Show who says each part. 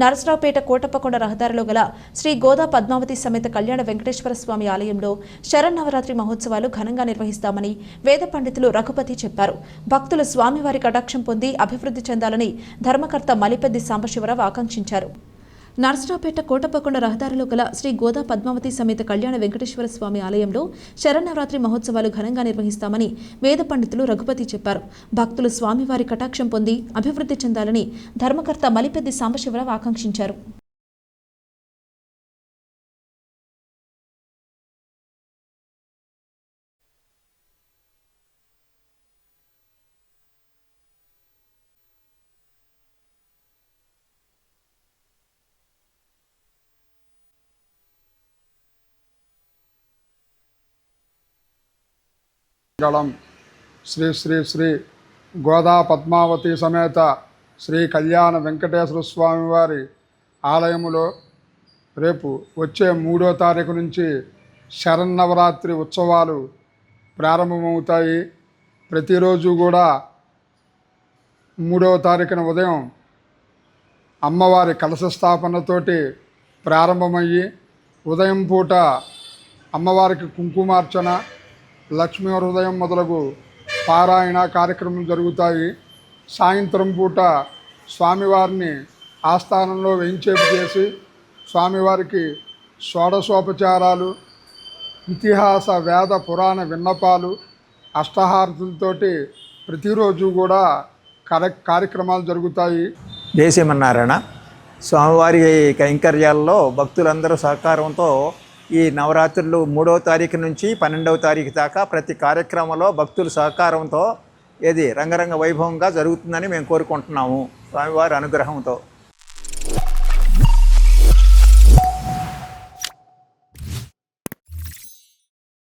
Speaker 1: నరసరావుపేట కోటప్పకొండ రహదారిలో గల శ్రీ గోదా పద్మావతి సమేత కళ్యాణ వెంకటేశ్వర స్వామి ఆలయంలో శరన్నవరాత్రి మహోత్సవాలు ఘనంగా నిర్వహిస్తామని వేద పండితులు రఘుపతి చెప్పారు. భక్తులు స్వామివారి కటాక్షం పొంది అభివృద్ధి చెందాలని ధర్మకర్త మలిపెద్ది సాంబశివరావు ఆకాంక్షించారు. నర్సరావుపేట కోటప్పకొండ రహదారిలో గల శ్రీ గోదా పద్మావతి సమేత కళ్యాణ వెంకటేశ్వర స్వామి ఆలయంలో శరన్నవరాత్రి మహోత్సవాలు ఘనంగా నిర్వహిస్తామని వేద పండితులు రఘుపతి చెప్పారు. భక్తులు స్వామివారి కటాక్షం పొంది అభివృద్ధి చెందాలని ధర్మకర్త మలిపెద్ది సాంబశివరావు ఆకాంక్షించారు.
Speaker 2: మంగళం. శ్రీ శ్రీ శ్రీ గోదా పద్మావతి సమేత శ్రీ కళ్యాణ వెంకటేశ్వర స్వామి వారి ఆలయములో రేపు వచ్చే మూడో తారీఖు నుంచి శరన్నవరాత్రి ఉత్సవాలు ప్రారంభమవుతాయి. ప్రతిరోజు కూడా మూడవ తారీఖున ఉదయం అమ్మవారి కలశ స్థాపనతోటి ప్రారంభమయ్యి ఉదయం పూట అమ్మవారికి కుంకుమార్చన లక్ష్మీ హృదయం మొదలగు పారాయణ కార్యక్రమం జరుగుతాయి. సాయంత్రం పూట స్వామివారిని ఆస్థానంలో వేయించేపు చేసి స్వామివారికి షోడశోపచారాలు ఇతిహాస వేద పురాణ విన్నపాలు అష్టహారతులతోటి ప్రతిరోజు కూడా కార్య కార్యక్రమాలు జరుగుతాయి.
Speaker 3: దేశమన్నారాయణ స్వామివారి కైంకర్యాల్లో భక్తులందరూ సహకారంతో ఈ నవరాత్రులు మూడవ తారీఖు నుంచి పన్నెండవ తారీఖు దాకా ప్రతి కార్యక్రమంలో భక్తుల సహకారంతో ఇది రంగరంగ వైభవంగా జరుగుతుందని మేము కోరుకుంటున్నాము. స్వామివారి అనుగ్రహంతో.